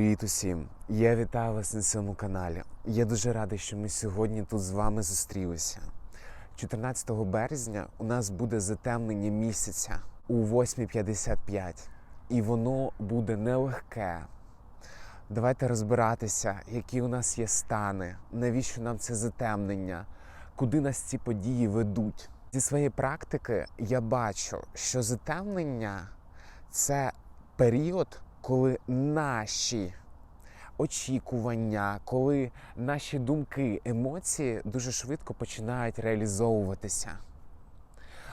Привіт усім! Я вітаю вас на цьому каналі. Я дуже радий, що ми сьогодні тут з вами зустрілися. 14 березня у нас буде затемнення місяця у 8.55, і воно буде нелегке. Давайте розбиратися, які у нас є стани, навіщо нам це затемнення, куди нас ці події ведуть. Зі своєї практики я бачу, що затемнення це період, коли наші очікування, коли наші думки, емоції дуже швидко починають реалізовуватися.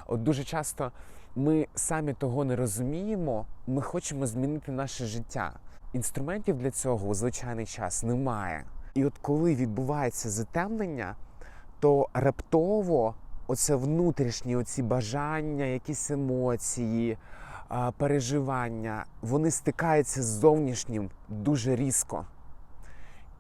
От дуже часто ми самі того не розуміємо, ми хочемо змінити наше життя. Інструментів для цього у звичайний час немає. І от коли відбувається затемнення, то раптово оце внутрішні оці бажання, якісь емоції, переживання, вони стикаються з зовнішнім дуже різко.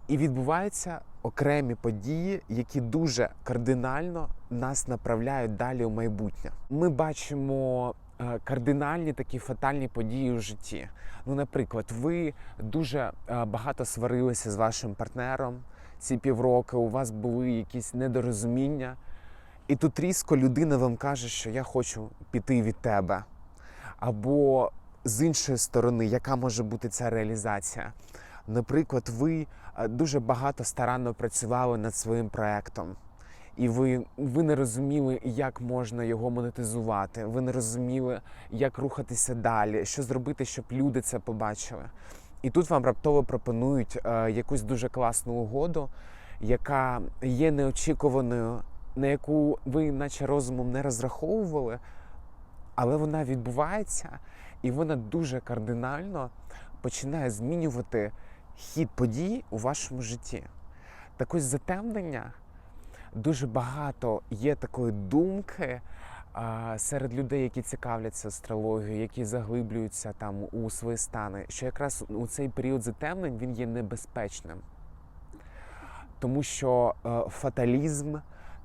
І відбуваються окремі події, які дуже кардинально нас направляють далі у майбутнє. Ми бачимо е, кардинальні такі фатальні події у житті. Ну, наприклад, ви дуже е, багато сварилися з вашим партнером ці півроки, у вас були якісь недорозуміння, і тут різко людина вам каже, що я хочу піти від тебе. Або з іншої сторони, яка може бути ця реалізація? Наприклад, ви е, дуже багато старанно працювали над своїм проектом, і ви, ви не розуміли, як можна його монетизувати. Ви не розуміли, як рухатися далі, що зробити, щоб люди це побачили. І тут вам раптово пропонують е, якусь дуже класну угоду, яка є неочікуваною, на яку ви, наче розумом, не розраховували, але вона відбувається, і вона дуже кардинально починає змінювати хід подій у вашому житті. Так ось затемнення дуже багато є такої думки серед людей, які цікавляться астрологією, які заглиблюються там у свої стани, що якраз у цей період затемнень він є небезпечним. Тому що е, фаталізм,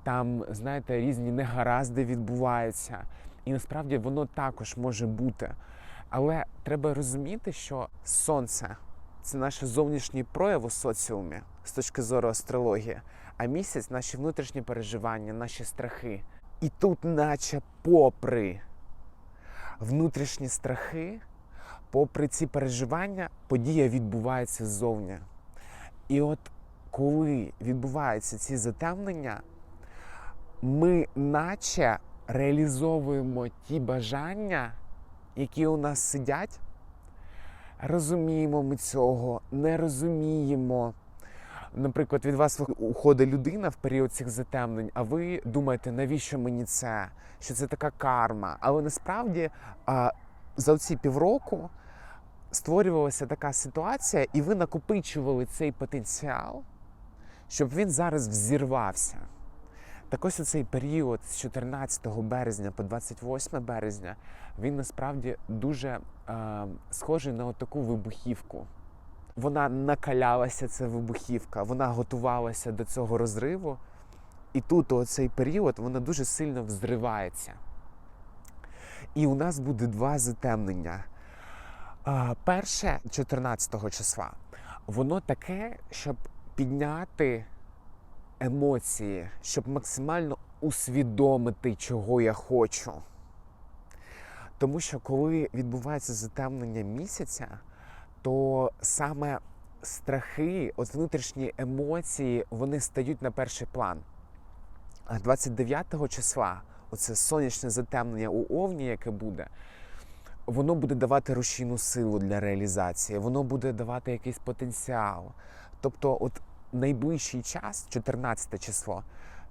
там, знаєте, різні негаразди відбуваються. І насправді воно також може бути. Але треба розуміти, що сонце це наше зовнішній прояв у соціумі з точки зору астрології, а місяць наші внутрішні переживання, наші страхи. І тут, наче попри внутрішні страхи, попри ці переживання, подія відбувається ззовні. І от коли відбуваються ці затемнення, ми наче реалізовуємо ті бажання, які у нас сидять. Розуміємо ми цього, не розуміємо. Наприклад, від вас уходить людина в період цих затемнень, а ви думаєте, навіщо мені це? Що це така карма? Але насправді за ці півроку створювалася така ситуація, і ви накопичували цей потенціал, щоб він зараз взірвався. Так ось цей період з 14 березня по 28 березня він насправді дуже е, схожий на таку вибухівку. Вона накалялася, ця вибухівка, вона готувалася до цього розриву. І тут у цей період вона дуже сильно взривається. І у нас буде два затемнення. А, перше, 14 числа, воно таке, щоб підняти емоції, щоб максимально усвідомити, чого я хочу. Тому що коли відбувається затемнення місяця, то саме страхи, от внутрішні емоції, вони стають на перший план. А 29 числа, оце сонячне затемнення у Овні, яке буде, воно буде давати рушійну силу для реалізації, воно буде давати якийсь потенціал. Тобто, от найближчий час, 14 число,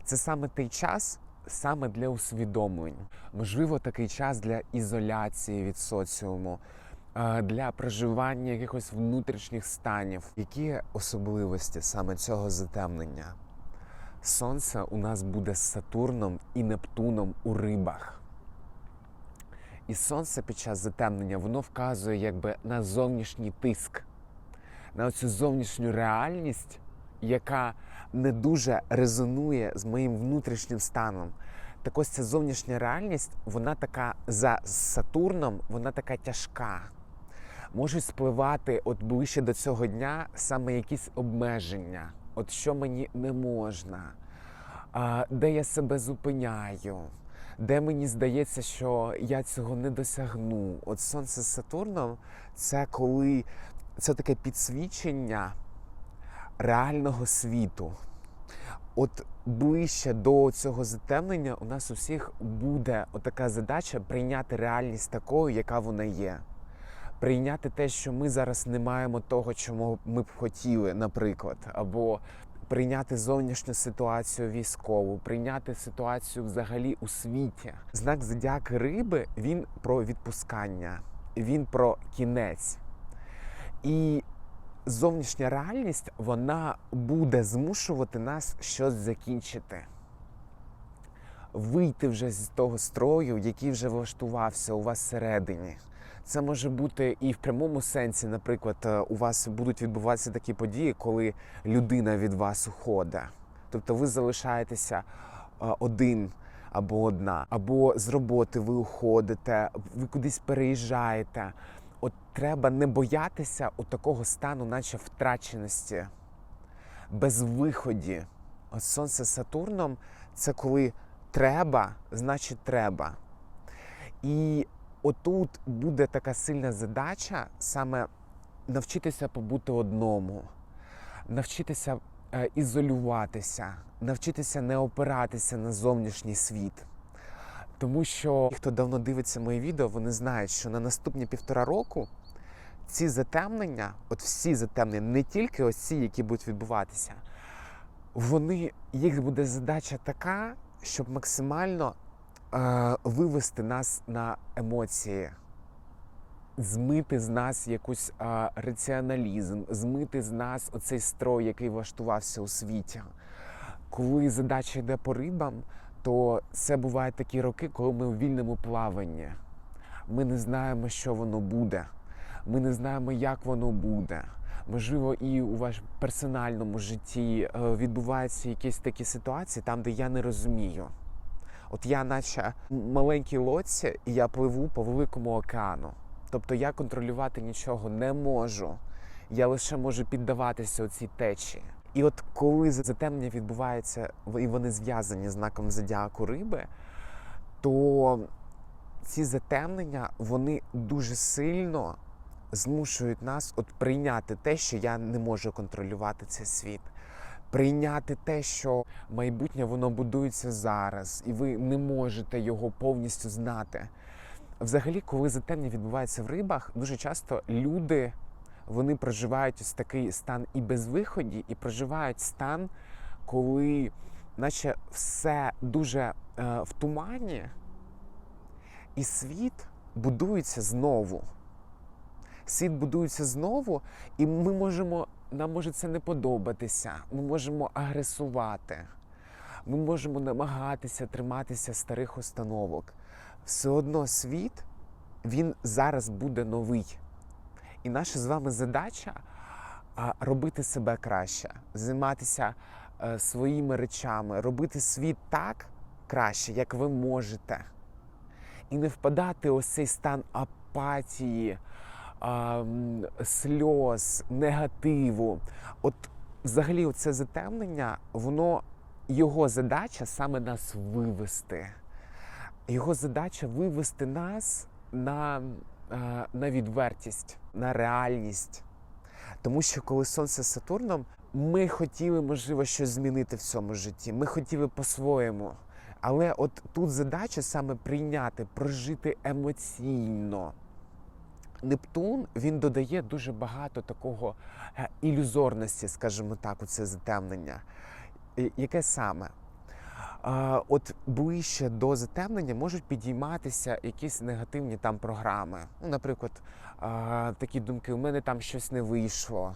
це саме той час, саме для усвідомлень. Можливо, такий час для ізоляції від соціуму, е, для проживання якихось внутрішніх станів. Які особливості саме цього затемнення? Сонце у нас буде з Сатурном і Нептуном у рибах. І сонце під час затемнення воно вказує якби на зовнішній тиск, на цю зовнішню реальність, яка не дуже резонує з моїм внутрішнім станом. Так ось ця зовнішня реальність, вона така за Сатурном, вона така тяжка. можуть спливати от ближче до цього дня саме якісь обмеження, от що мені не можна, де я себе зупиняю, де мені здається, що я цього не досягну. От сонце з Сатурном це коли це таке підсвічення реального світу. От ближче до цього затемнення у нас у всіх буде отака задача прийняти реальність такою, яка вона є. Прийняти те, що ми зараз не маємо того, чому ми б хотіли, наприклад, або прийняти зовнішню ситуацію військову, прийняти ситуацію взагалі у світі. Знак зодіаки риби він про відпускання, він про кінець. І зовнішня реальність вона буде змушувати нас щось закінчити. Вийти вже з того строю, який вже влаштувався у вас всередині. Це може бути і в прямому сенсі, наприклад, е, у вас будуть відбуватися такі події, коли людина від вас уходить. Тобто ви залишаєтеся е, один або одна, або з роботи ви уходите, ви кудись переїжджаєте. От треба не боятися от такого стану, наче втраченості, безвиході. От сонце Сатурном це коли треба, значить треба. І отут буде така сильна задача саме навчитися побути одному, навчитися е, ізолюватися, навчитися не опиратися на зовнішній світ. Тому що ті, хто давно дивиться мої відео, вони знають, що на наступні півтора року ці затемнення, от всі затемнення, не тільки ось ці, які будуть відбуватися, вони, їх буде задача така, щоб максимально е, вивести нас на емоції, змити з нас якийсь е, раціоналізм, змити з нас оцей строй, який влаштувався у світі. Коли задача йде по рибам, то це бувають такі роки, коли ми у вільному плаванні. Ми не знаємо, що воно буде. Ми не знаємо, як воно буде. Можливо, і у вашому персональному житті е, відбуваються якісь такі ситуації, там, де я не розумію. От я, наче маленькій лодці, і я пливу по великому океану. Тобто я контролювати нічого не можу. Я лише можу піддаватися цій течії. І от коли затемнення відбувається, і вони зв'язані з знаком зодіаку риби, то ці затемнення вони дуже сильно змушують нас от прийняти те, що я не можу контролювати цей світ. Прийняти те, що майбутнє воно будується зараз, і ви не можете його повністю знати. Взагалі, коли затемнення відбувається в рибах, дуже часто люди вони проживають ось такий стан і безвиході, і проживають стан, коли наче все дуже е, в тумані, і світ будується знову. Світ будується знову, і ми можемо, нам може це не подобатися. Ми можемо агресувати, ми можемо намагатися триматися старих установок. Все одно світ, він зараз буде новий. І наша з вами задача робити себе краще, займатися е, своїми речами, робити світ так краще, як ви можете. І не впадати ось цей стан апатії, сльоз, негативу. От взагалі, це затемнення, воно його задача саме нас вивести. Його задача вивести нас на на відвертість, на реальність. Тому що коли сонце з Сатурном, ми хотіли, можливо, щось змінити в цьому житті. Ми хотіли по-своєму. Але от тут задача саме прийняти, прожити емоційно. Нептун він додає дуже багато такого е, ілюзорності, скажімо так, у це затемнення. Яке саме? От ближче до затемнення можуть підійматися якісь негативні там програми. Ну, наприклад, такі думки: у мене там щось не вийшло,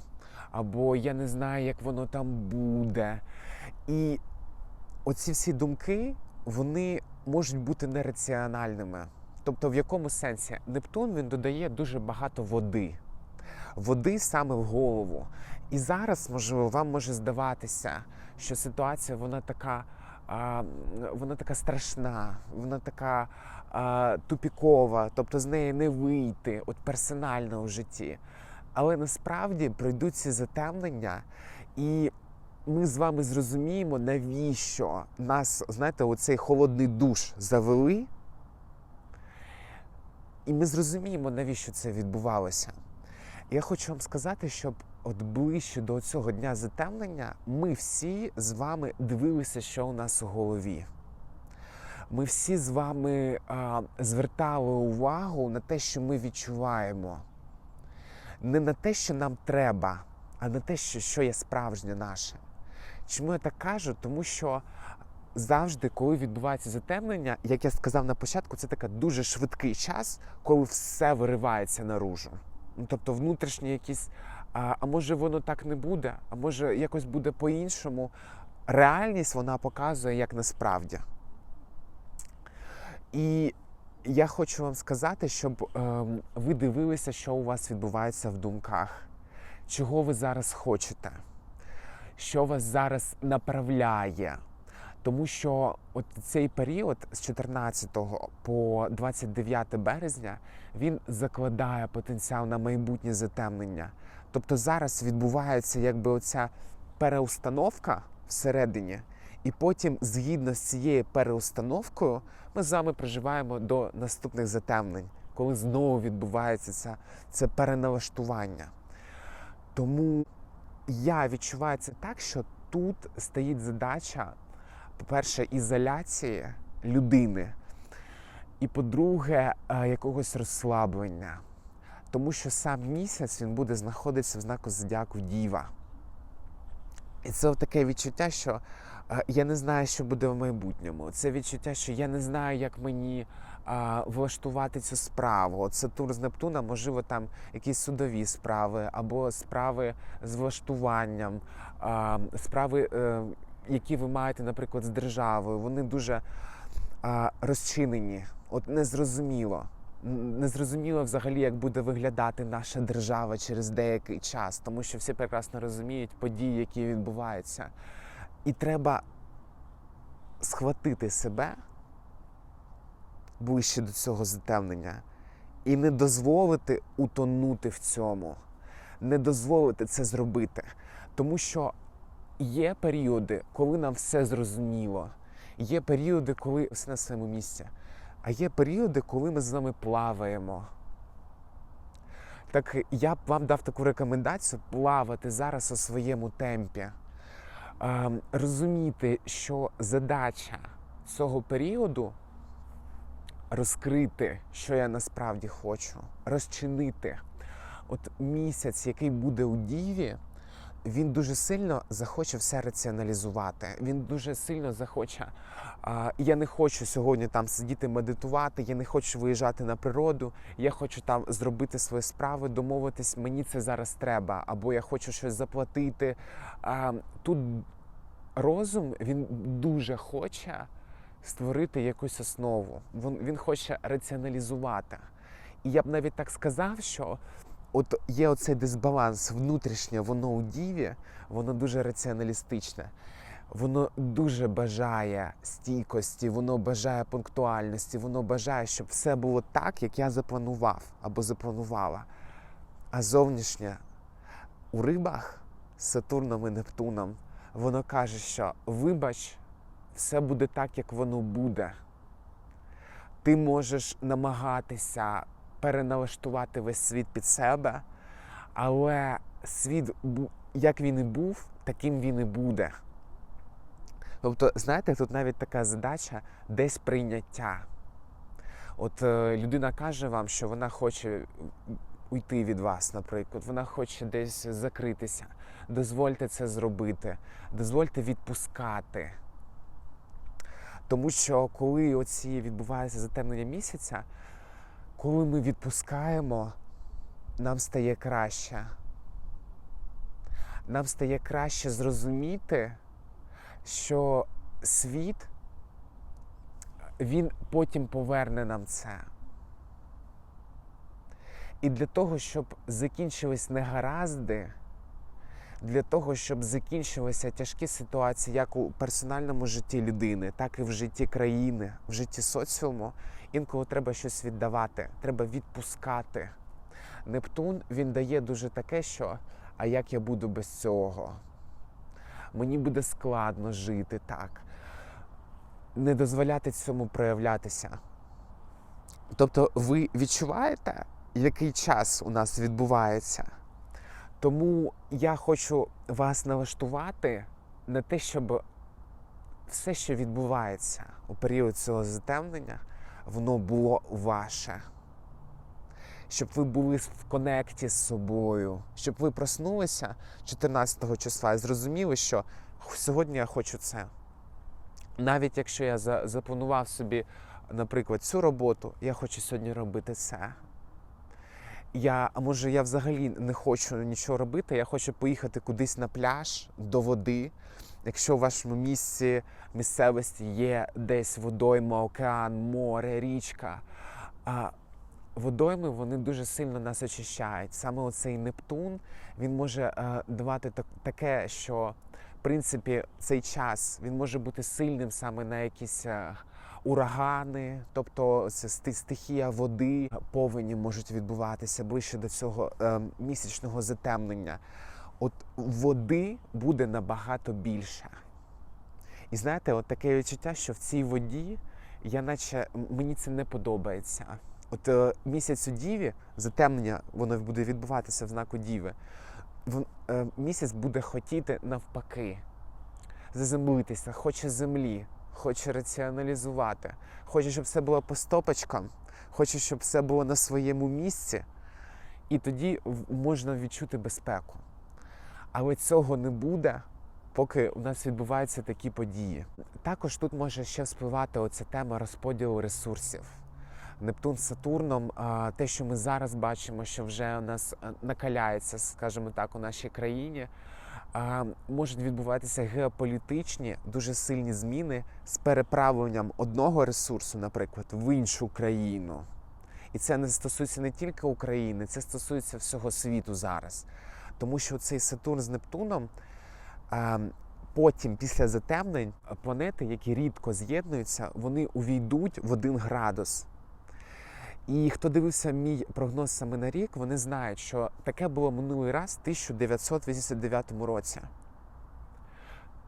або я не знаю, як воно там буде. І оці всі думки вони можуть бути нераціональними. Тобто, в якому сенсі Нептун він додає дуже багато води, води саме в голову. І зараз, можливо, вам може здаватися, що ситуація вона така а, вона така страшна, вона така а, тупікова, тобто з неї не вийти, от персонально у житті. Але насправді пройдуть ці затемнення, і ми з вами зрозуміємо, навіщо нас, знаєте, оцей холодний душ завели. І ми зрозуміємо, навіщо це відбувалося. Я хочу вам сказати, щоб от ближче до цього дня затемнення ми всі з вами дивилися, що у нас у голові. Ми всі з вами а, звертали увагу на те, що ми відчуваємо. Не на те, що нам треба, а на те, що, що є справжнє наше. Чому я так кажу? Тому що завжди, коли відбувається затемнення, як я сказав на початку, це така дуже швидкий час, коли все виривається наружу. Ну, тобто внутрішні якісь, а, а може воно так не буде, а може якось буде по-іншому. Реальність вона показує, як насправді. І я хочу вам сказати, щоб ем, ви дивилися, що у вас відбувається в думках, чого ви зараз хочете, що вас зараз направляє. Тому що от цей період з 14 по 29 березня він закладає потенціал на майбутнє затемнення. Тобто зараз відбувається якби оця переустановка всередині, і потім, згідно з цією переустановкою, ми з вами проживаємо до наступних затемнень, коли знову відбувається це, це переналаштування. Тому я відчуваю це так, що тут стоїть задача по-перше, ізоляції людини, і по-друге, е, якогось розслаблення. Тому що сам місяць він буде знаходитися в знаку зодіаку Діва. І це таке відчуття, що е, я не знаю, що буде в майбутньому. Це відчуття, що я не знаю, як мені а, влаштувати цю справу. От Сатурн з Нептуна, можливо, там якісь судові справи, або справи з влаштуванням, а, справи. Е, які ви маєте, наприклад, з державою, вони дуже а, розчинені. От незрозуміло. Незрозуміло взагалі, як буде виглядати наша держава через деякий час, тому що всі прекрасно розуміють події, які відбуваються. І треба схватити себе ближче до цього затемнення і не дозволити утонути в цьому, не дозволити це зробити. Тому що Є періоди, коли нам все зрозуміло. Є періоди, коли все на своєму місці. А є періоди, коли ми з вами плаваємо. Так я б вам дав таку рекомендацію плавати зараз у своєму темпі. Е, розуміти, що задача цього періоду розкрити, що я насправді хочу, розчинити. От місяць, який буде у Діві він дуже сильно захоче все раціоналізувати. Він дуже сильно захоче. А, Я не хочу сьогодні там сидіти медитувати, я не хочу виїжджати на природу. Я хочу там зробити свої справи, домовитись, мені це зараз треба, або я хочу щось заплатити. А, Тут розум він дуже хоче створити якусь основу. Він, Він хоче раціоналізувати. І я б навіть так сказав, що от є оцей дисбаланс внутрішнє, воно у діві, воно дуже раціоналістичне. Воно дуже бажає стійкості, воно бажає пунктуальності, воно бажає, щоб все було так, як я запланував або запланувала. А зовнішнє у рибах з Сатурном і Нептуном, воно каже, що вибач, все буде так, як воно буде. Ти можеш намагатися переналаштувати весь світ під себе, але світ, як він і був, таким він і буде. Тобто, знаєте, тут навіть така задача десь прийняття. От е, людина каже вам, що вона хоче уйти від вас, наприклад, вона хоче десь закритися. Дозвольте це зробити, дозвольте відпускати. Тому що коли оці відбуваються затемнення місяця, коли ми відпускаємо, нам стає краще. Нам стає краще зрозуміти, що світ, він потім поверне нам це. І для того, щоб закінчились негаразди, для того, щоб закінчилися тяжкі ситуації як у персональному житті людини, так і в житті країни, в житті соціуму. Інколи треба щось віддавати, треба відпускати. Нептун він дає дуже таке, що а як я буду без цього? Мені буде складно жити так. Не дозволяти цьому проявлятися. Тобто, ви відчуваєте, який час у нас відбувається? Тому я хочу вас налаштувати на те, щоб все, що відбувається у період цього затемнення, воно було ваше. Щоб ви були в конекті з собою, щоб ви проснулися 14 числа і зрозуміли, що сьогодні я хочу це. Навіть якщо я за- запланував собі, наприклад, цю роботу, я хочу сьогодні робити це. Я, а може, я взагалі не хочу нічого робити, я хочу поїхати кудись на пляж до води. Якщо в вашому місці місцевості є десь водойма, океан, море, річка. А водойми вони дуже сильно нас очищають. Саме оцей Нептун він може е, давати таке, що в принципі цей час він може бути сильним саме на якісь е, урагани, тобто це стихія води, повені можуть відбуватися ближче до цього е, місячного затемнення. От води буде набагато більше. І знаєте, от таке відчуття, що в цій воді я наче мені це не подобається. От е, місяць у Діві, затемнення, воно буде відбуватися в знаку Діви. Е, місяць буде хотіти навпаки заземлитися, хоче землі, хоче раціоналізувати, хоче, щоб все було по стопочкам, хоче, щоб все було на своєму місці, і тоді можна відчути безпеку. Але цього не буде, поки у нас відбуваються такі події. Також тут може ще вспливати оця тема розподілу ресурсів. Нептун з Сатурном, те, що ми зараз бачимо, що вже у нас накаляється, скажімо так, у нашій країні, можуть відбуватися геополітичні дуже сильні зміни з переправленням одного ресурсу, наприклад, в іншу країну. І це не стосується не тільки України, це стосується всього світу зараз. Тому що цей Сатурн з Нептуном потім, після затемнень, планети, які рідко з'єднуються, вони увійдуть в один градус. І хто дивився мій прогноз саме на рік, вони знають, що таке було минулий раз в 1989 році.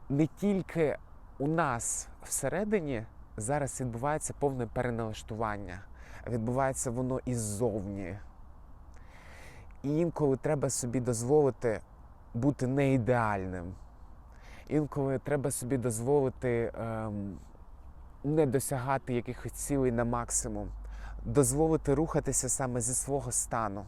Не тільки у нас всередині зараз відбувається повне переналаштування, відбувається воно і ззовні. І інколи треба собі дозволити бути не ідеальним. Інколи треба собі дозволити ем, не досягати якихось цілей на максимум, дозволити рухатися саме зі свого стану,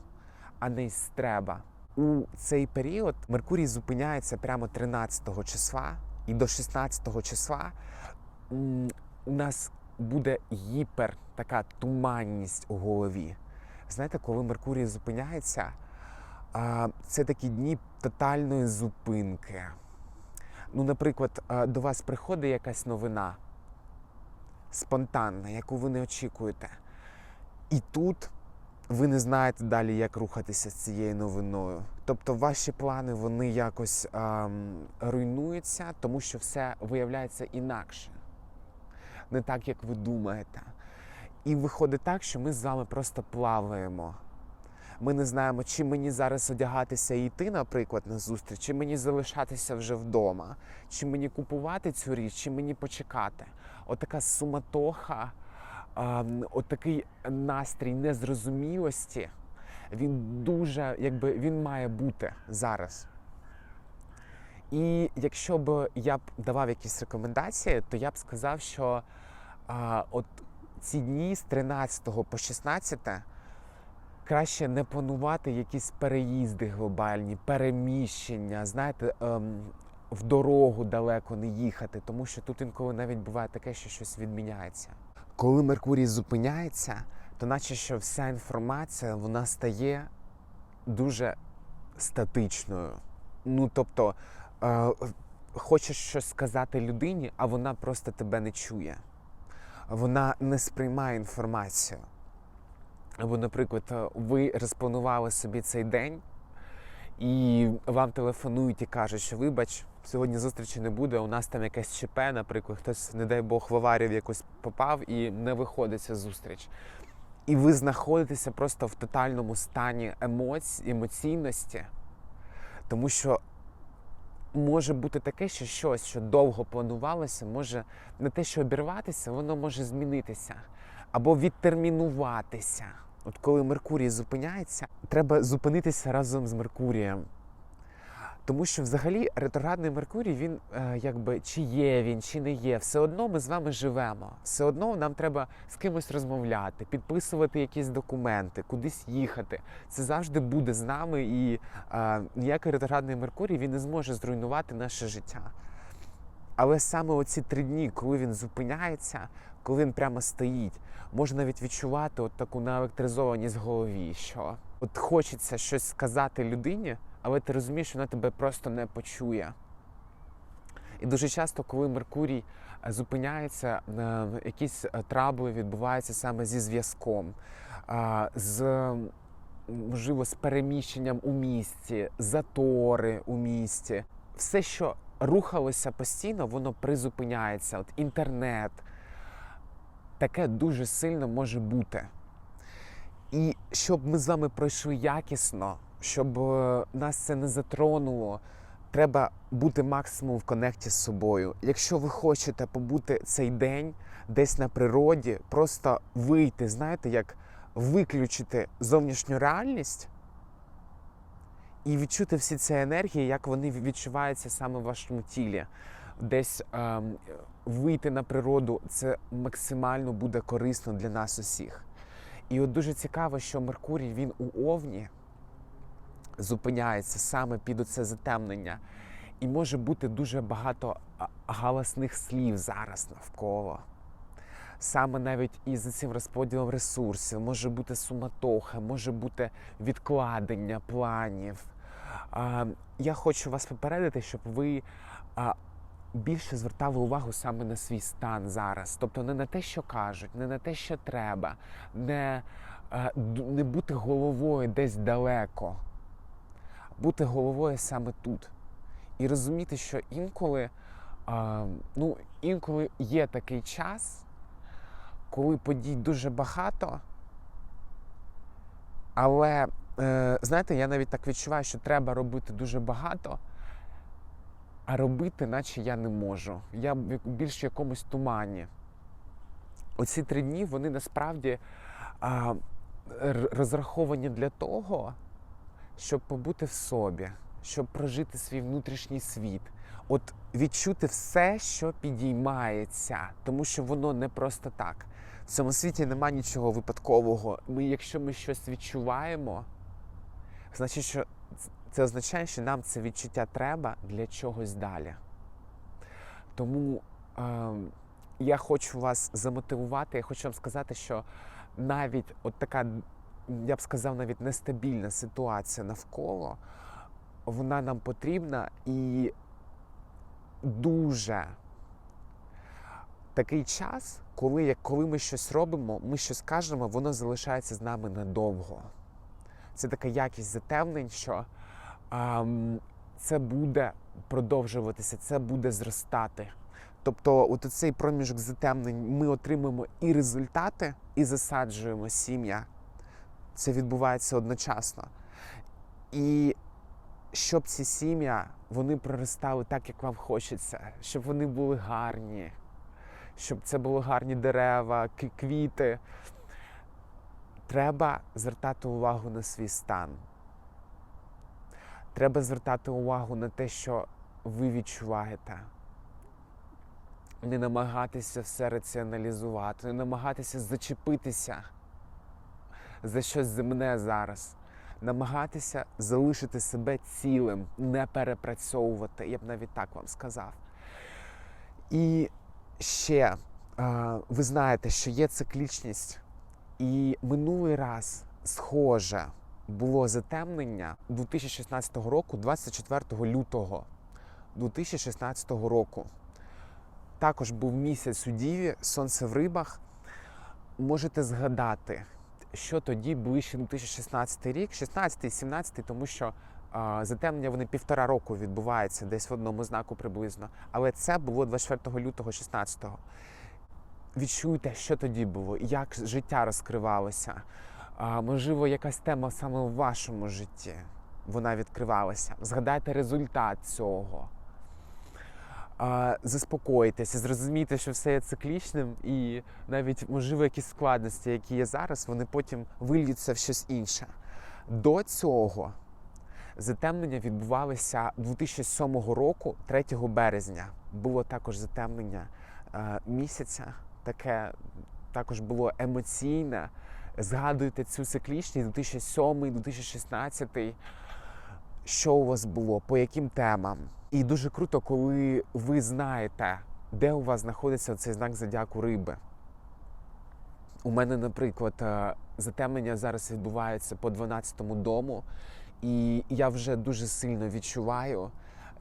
а не із треба. У цей період Меркурій зупиняється прямо 13 числа, і до 16 числа у нас буде гіпер така туманність у голові. Знаєте, коли Меркурій зупиняється, це такі дні тотальної зупинки. Ну, наприклад, до вас приходить якась новина спонтанна, яку ви не очікуєте. І тут ви не знаєте далі, як рухатися з цією новиною. Тобто ваші плани вони якось ам, руйнуються, тому що все виявляється інакше, не так, як ви думаєте. І виходить так, що ми з вами просто плаваємо. Ми не знаємо, чи мені зараз одягатися і йти, наприклад, на зустріч, чи мені залишатися вже вдома, чи мені купувати цю річ, чи мені почекати. Отака суматоха, ем, отакий настрій незрозумілості, він дуже, якби він має бути зараз. І якщо б я б давав якісь рекомендації, то я б сказав, що а, от ці дні з 13 по 16 краще не планувати якісь переїзди глобальні, переміщення, знаєте, ем, в дорогу далеко не їхати, тому що тут інколи навіть буває таке, що щось відміняється. Коли Меркурій зупиняється, то наче що вся інформація вона стає дуже статичною. Ну тобто, е, хочеш щось сказати людині, а вона просто тебе не чує. Вона не сприймає інформацію. Або, наприклад, е, ви розпланували собі цей день, і вам телефонують і кажуть, що вибач, сьогодні зустрічі не буде, у нас там якесь ЧП, наприклад, хтось, не дай Бог, в аварію якусь попав і не виходить ця зустріч. І ви знаходитеся просто в тотальному стані емоцій, емоційності, тому що може бути таке, що щось, що довго планувалося, може не те, що обірватися, воно може змінитися або відтермінуватися. От коли Меркурій зупиняється, треба зупинитися разом з Меркурієм. Тому що взагалі ретроградний Меркурій, він е, якби чи є він, чи не є, все одно ми з вами живемо. Все одно нам треба з кимось розмовляти, підписувати якісь документи, кудись їхати. Це завжди буде з нами, і е, ніякий ретроградний Меркурій він не зможе зруйнувати наше життя. Але саме оці три дні, коли він зупиняється, коли він прямо стоїть, можна навіть відчувати от таку наелектризованість в голові, що от хочеться щось сказати людині, але ти розумієш, що вона тебе просто не почує. І дуже часто, коли Меркурій е, зупиняється, е, якісь е, трабли відбуваються саме зі зв'язком, з можливо з переміщенням у місті, затори у місті. Все, що рухалося постійно, воно призупиняється. От інтернет. Таке дуже сильно може бути. І щоб ми з вами пройшли якісно, щоб е, нас це не затронуло, треба бути максимум в конекті з собою. Якщо ви хочете побути цей день десь на природі, просто вийти, знаєте, як виключити зовнішню реальність і відчути всі ці енергії, як вони відчуваються саме в вашому тілі. Десь ем, вийти на природу це максимально буде корисно для нас усіх. І от дуже цікаво, що Меркурій він у Овні зупиняється саме під оце затемнення. І може бути дуже багато галасних слів зараз навколо. Саме навіть із цим розподілом ресурсів може бути суматоха, може бути відкладення планів. Я хочу вас попередити, щоб ви більше звертали увагу саме на свій стан зараз. Тобто не на те, що кажуть, не на те, що треба, не, не бути головою десь далеко, бути головою саме тут. І розуміти, що інколи, а, ну, інколи є такий час, коли подій дуже багато, але е, знаєте, я навіть так відчуваю, що треба робити дуже багато, а робити, наче я не можу. Я більш в якомусь тумані. Оці три дні вони насправді а, розраховані для того, щоб побути в собі, щоб прожити свій внутрішній світ. От відчути все, що підіймається, тому що воно не просто так. В цьому світі нема нічого випадкового. Ми, якщо ми щось відчуваємо, значить, що це означає, що нам це відчуття треба для чогось далі. Тому е, я хочу вас замотивувати, я хочу вам сказати, що навіть от така, я б сказав, навіть нестабільна ситуація навколо, вона нам потрібна і дуже такий час, коли, як, коли ми щось робимо, ми щось кажемо, воно залишається з нами надовго. Це така якість затемнень, що ам, це буде продовжуватися, це буде зростати. Тобто, от цей проміжок затемнень ми отримуємо і результати, і засаджуємо сім'я. Це відбувається одночасно. І щоб ці сім'я вони проростали так, як вам хочеться, щоб вони були гарні, щоб це були гарні дерева, квіти. Треба звертати увагу на свій стан. Треба звертати увагу на те, що ви відчуваєте. Не намагатися все раціоналізувати, не намагатися зачепитися за щось земне зараз. Намагатися залишити себе цілим, не перепрацьовувати, я б навіть так вам сказав. І ще ви знаєте, що є циклічність, і минулий раз схоже було затемнення 2016 року, 24 лютого 2016 року. Також був місяць у Діві, сонце в рибах. Можете згадати, що тоді ближче 2016 рік, 16 17 тому що А, Затемнення вони півтора року відбуваються десь в одному знаку приблизно. Але це було 24 лютого 16-го. Відчуйте, що тоді було, як життя розкривалося. А, можливо, якась тема саме в вашому житті вона відкривалася. Згадайте результат цього. А, заспокойтеся, зрозумійте, що все є циклічним, і навіть, можливо, якісь складності, які є зараз, вони потім вильються в щось інше. До цього затемнення відбувалися 2007 року, 3 березня. Було також затемнення е, місяця, таке також було емоційне. Згадуйте цю циклічність 2007-2016. Що у вас було, по яким темам? І дуже круто, коли ви знаєте, де у вас знаходиться цей знак зодіаку риби. У мене, наприклад, е, затемнення зараз відбувається по 12-му дому, і я вже дуже сильно відчуваю.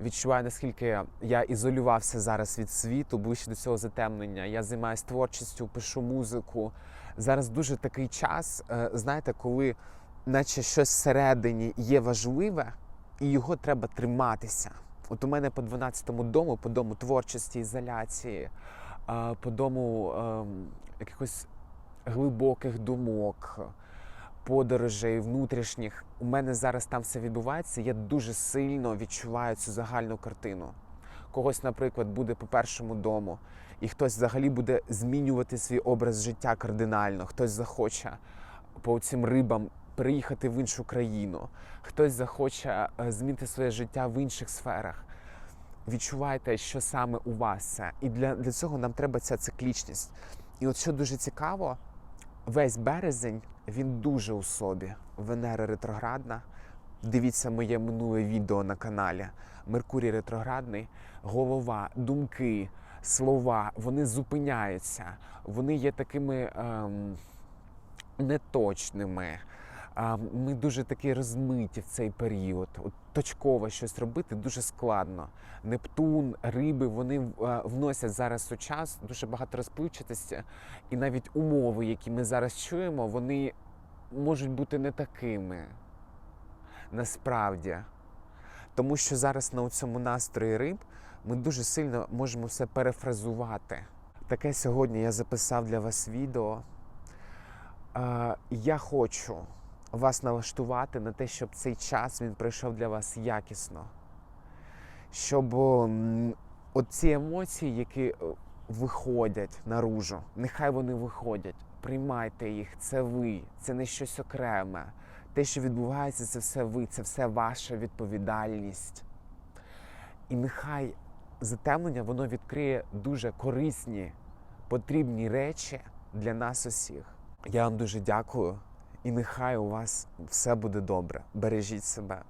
Відчуваю, наскільки я ізолювався зараз від світу ближче до цього затемнення. Я займаюся творчістю, пишу музику. Зараз дуже такий час, е, знаєте, коли наче щось всередині є важливе, і його треба триматися. От у мене по 12-му дому, по дому творчості, ізоляції, по дому ем, якихось глибоких думок, подорожей внутрішніх. У мене зараз там все відбувається. Я дуже сильно відчуваю цю загальну картину. Когось, наприклад, буде по першому дому, і хтось взагалі буде змінювати свій образ життя кардинально. Хтось захоче по цим рибам переїхати в іншу країну, хтось захоче е, змінити своє життя в інших сферах. Відчувайте, що саме у вас це. І для, для цього нам треба ця циклічність. І от що дуже цікаво, весь березень він дуже у собі. Венера ретроградна. Дивіться моє минуле відео на каналі. Меркурій ретроградний, голова, думки, слова, вони зупиняються. Вони є такими ем, неточними. Ми дуже такі розмиті в цей період. От точково щось робити дуже складно. Нептун, риби, вони вносять зараз у час дуже багато розпливчатості, і навіть умови, які ми зараз чуємо, вони можуть бути не такими насправді. Тому що зараз на цьому настрої риб ми дуже сильно можемо все перефразувати. Таке сьогодні я записав для вас відео. Я хочу вас налаштувати на те, щоб цей час він пройшов для вас якісно. Щоб от ці емоції, які е, виходять наружу, нехай вони виходять. Приймайте їх, це ви, це не щось окреме. Те, що відбувається, це все ви, це все ваша відповідальність. І нехай затемнення воно відкриє дуже корисні, потрібні речі для нас усіх. Я вам дуже дякую, і нехай у вас все буде добре. Бережіть себе.